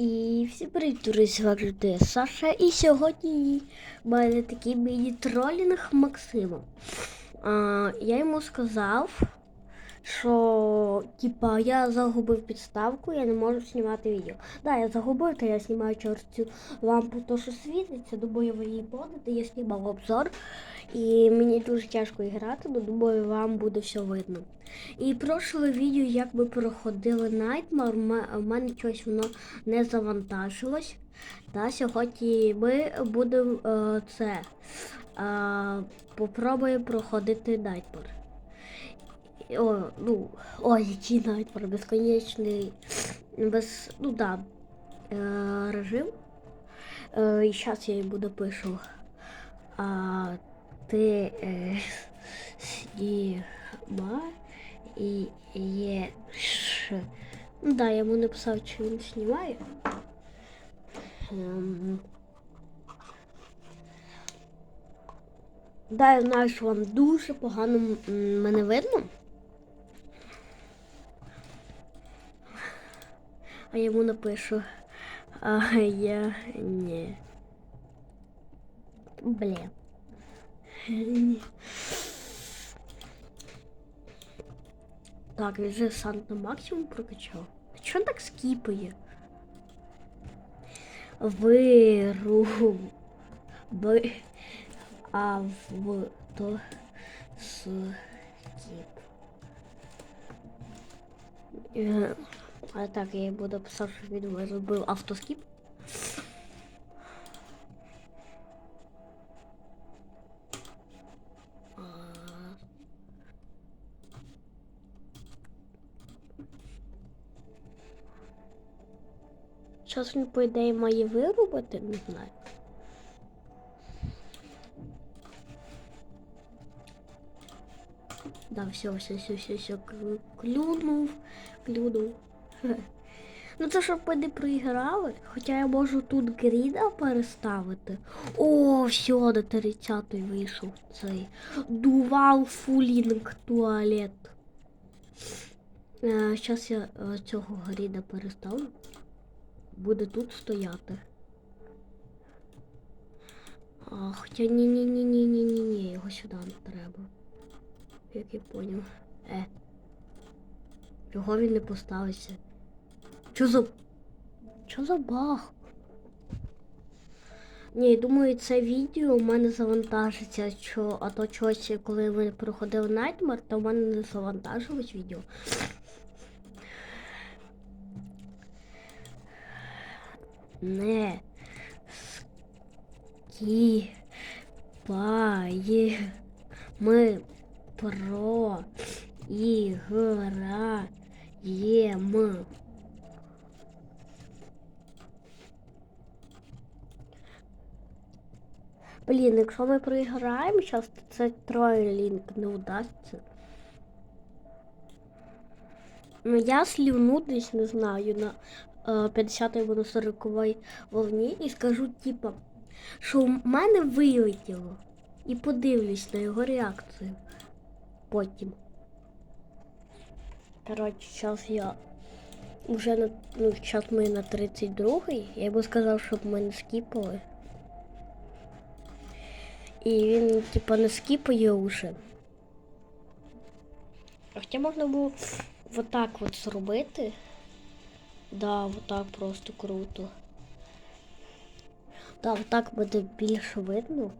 І всі привіт, друзі, завжди Саша. І сьогодні в мене такий міні-тролінг Максима. А, я йому сказав, що типа я загубив підставку, я не можу знімати відео. Да, я загубив, то я знімаю через цю лампу, то що світиться, думаю, ви її подати, я знімав обзор. І мені дуже тяжко грати, але думаю, вам буде все видно. І прошле відео, як ми проходили Nightmare, в мене щось воно не завантажилось. Та сьогодні ми будемо е, це е, попробуємо проходити Nightmare. О, ну, ой, який Nightmare, безконечний, без, ну да, е, режим. І зараз я їй буду пишу. А, ти сніма і є. Ну да, я йому написав, що він знімає. Ем. Да, я знаю, що вам дуже погано мене видно. А я йому напишу. А я ні. Блін. Так, він же сам на максимум прокачав. Чого він так скіпає? Виру. Б. А в то скіп. Е, А так, я буду писати, що він зробив автоскіп. Зараз він, по ідеї, має вирубати, не знаю. Да, все, все, все, все, все, клюнув, клюнув. Ну це щоб ми не проіграли. Хоча я можу тут гріда переставити. О, все, на 30-й вийшов цей. Дувал фулінг туалет. Зараз я е, цього гріда переставлю. Буде тут стояти. А, хоча ні-ні-ні-ні-ні-ні, його сюди не треба. Як я поняв. Е. Чого він не поставився? Що за. Що за баг? Ні, думаю, це відео у мене завантажиться, що, а то щось, коли ми проходили Nightmare, то в мене не завантажилось відео. Не скіпає. Ми про іграємо. Блін, якщо ми проіграємо зараз, це тройлінг не вдасться. Ну, я слівну десь не знаю на е, 50 або на 40 волні і скажу, типа, що в мене вилетіло. І подивлюсь на його реакцію. Потім. Коротше, зараз я вже на ну, зараз ми на 32-й. Я би сказав, щоб ми не скіпали. І він, типа, не скіпає уже. А Хоча можна було вот так от зробити. Да, вот так просто круто. Да, вот так буде більше видно.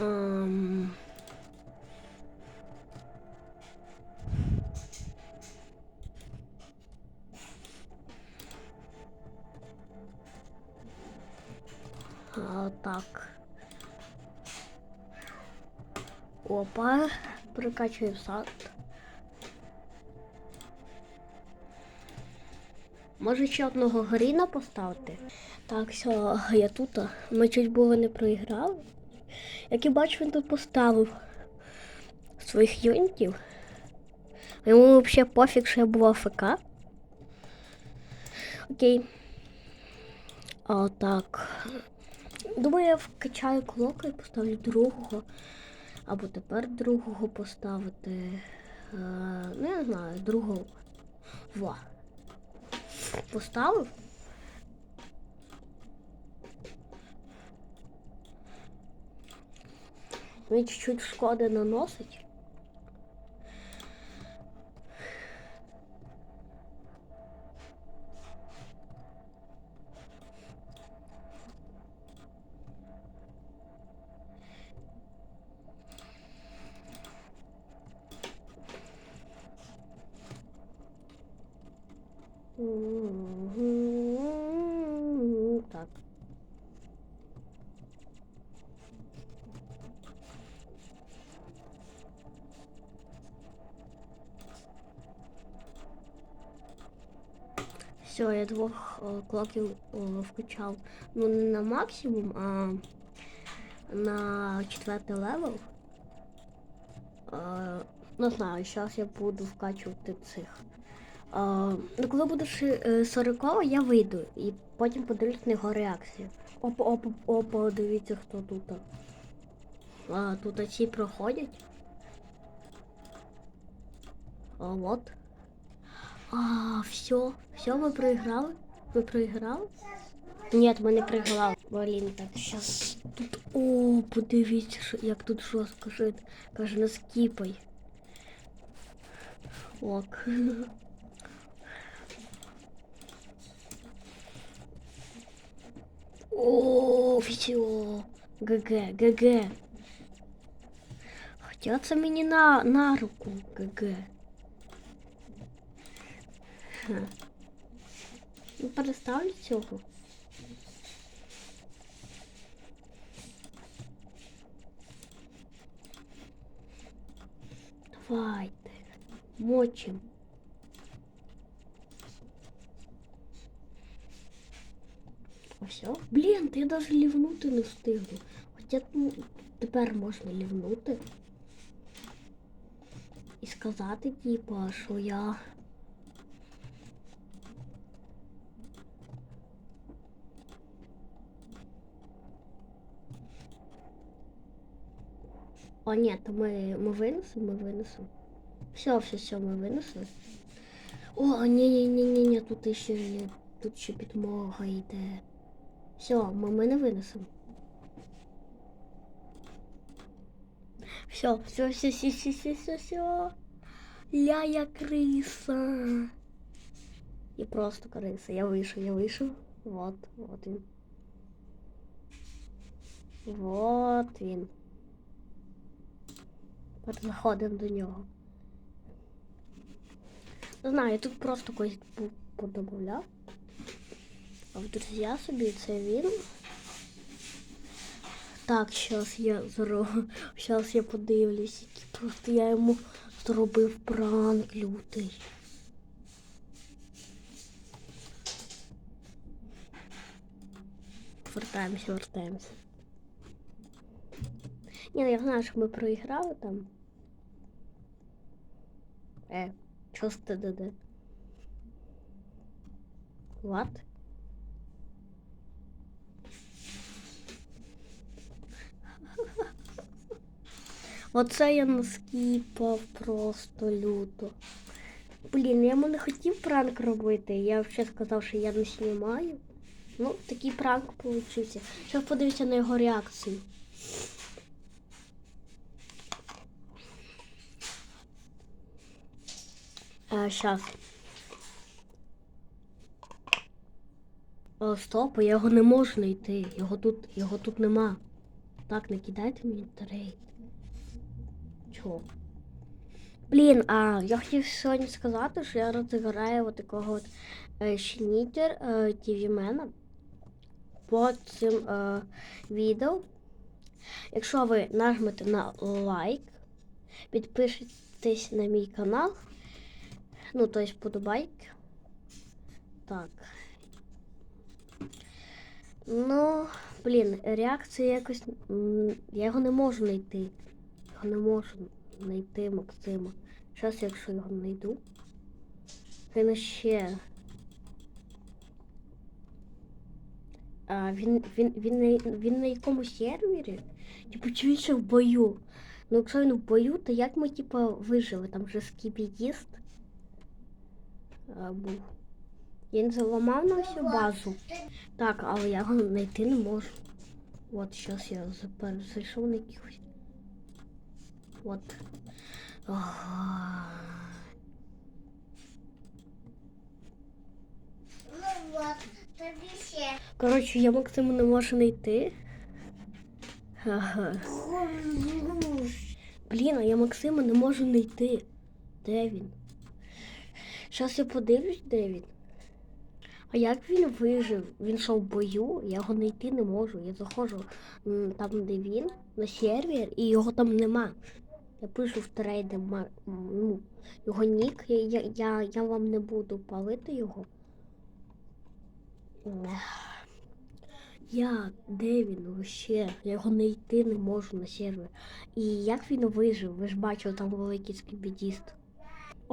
Ам. А, так. Опа, прокачуємо сад. Може ще одного Гріна поставити? Так, все, я тут. Ми чуть було не проіграли. Як я бачу, він тут поставив своїх юнітів. Йому взагалі пофіг, що я був АФК. Окей. А, так. Думаю, я вкачаю клока і поставлю другого. Або тепер другого поставити. Е, ну, не знаю, другого. Во. Поставив. Він чуть-чуть шкоди наносить. Так. Все, я двох е, клоків е, вкачав. Ну не на максимум, а на четвертий левел. Е, Не знаю, зараз я буду вкачувати цих. Е, Ну, коли буде 40, я вийду і потім подивлюсь на його реакцію. Опа, опа, опа, дивіться, хто тут. А, тут оці проходять. А, от. А, все, все, ми проіграли. Ми проіграли? Ні, ми не проіграли. Блін, так, зараз тут. О, подивіться, що, як тут жорстко жити. Каже, не скіпай. Ок. О, все. ГГ, ГГ. Хоча це мені на, на руку ГГ. Ну, переставлю цього. Давайте. Мочим. Все. Блін, ти навіть лівнути не встигну. Хоча ну, тепер можна лівнути. І сказати, типа, що я. О, ні, то ми, ми винесемо, ми винесемо. Все, все, все, ми винесли. О, ні, ні, ні, ні, ні, тут ще. Тут ще підмога йде. Все, ми, ми не винесемо. Все, все, все, все, все, все, все, все. Ля-я криса. І просто криса. Я вийшов, я вийшов. Вот, вот він. Вот він. От заходимо до нього. Не знаю, я тут просто когось по- подобавляв. А в друзі собі це він. Так, зараз я зро... Зараз я подивлюсь, який просто я йому зробив пранк лютий. Вертаємося, вертаємося. Ні, ну я знаю, що ми проіграли там. Е, з ТДД? What? Оце я наскіпав просто люто. Блін, я йому не хотів пранк робити. Я взагалі сказав, що я не знімаю. Ну, такий пранк получився. Зараз подивіться на його реакцію. Щас. О, стоп, його не можу знайти. Його тут, його тут нема. Так, не кидайте мені трейд. Чого? Блін, а я хотів сьогодні сказати, що я розіграю от такого от е, шнітер е, тівімена по цим е, відео. Якщо ви нажмете на лайк, підпишитесь на мій канал, ну, то есть подобайки. Так. Ну, блін, реакція якось. Я його не можу знайти. Його не можу знайти Максима. Зараз, якщо його знайду. Він ще. А, він, він, він, на, він на якомусь сервері? Типу, чи він ще в бою? Ну, якщо він в бою, то як ми, типу, вижили? Там вже скібідіст а, був. Він заламав на всю базу. Так, але я його знайти не можу. От зараз я зайшов на якихось. От. Коротше, я Максима не можу знайти. Ага. Блін, а я Максима не можу знайти. Де він? Зараз я подивлюсь, де він. А як він вижив? Він що в бою? Я його знайти не можу. Я заходжу там, де він, на сервер, і його там нема. Я пишу в трейди ну, його нік, я, я, я, я вам не буду палити його. Як? Де він вообще? Я його знайти не можу на сервер. І як він вижив? Ви ж бачили, там великий скібідіст.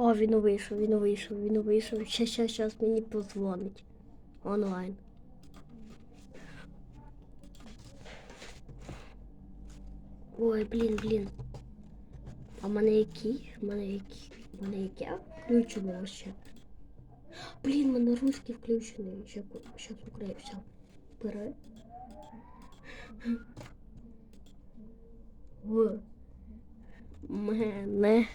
О, він вийшов, він вийшов, він вийшов. Щас, щас, щас мені позвонить. Онлайн. Ой, блін, блін. А в мене який? В мене який? В мене яке? Включено ще. Блін, в мене русський включений. Ще, Україна все. Бери. В мене.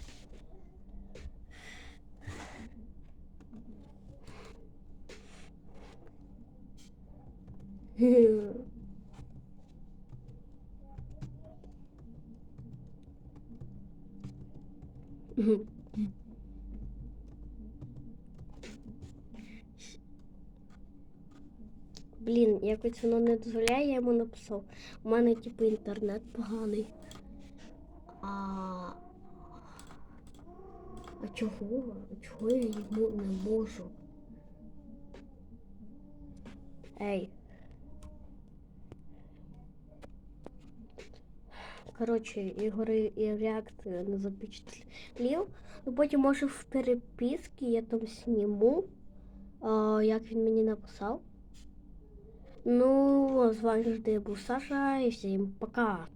Блін, якось воно не дозволяє, я йому написав. У мене типу інтернет поганий. А, а чого? А чого я йому не можу? Ей. Коротше, ігри і реакт не запечатлів. Ну потім може в переписці я там сніму, а, як він мені написав. Ну, з вами завжди був Саша і всім пока.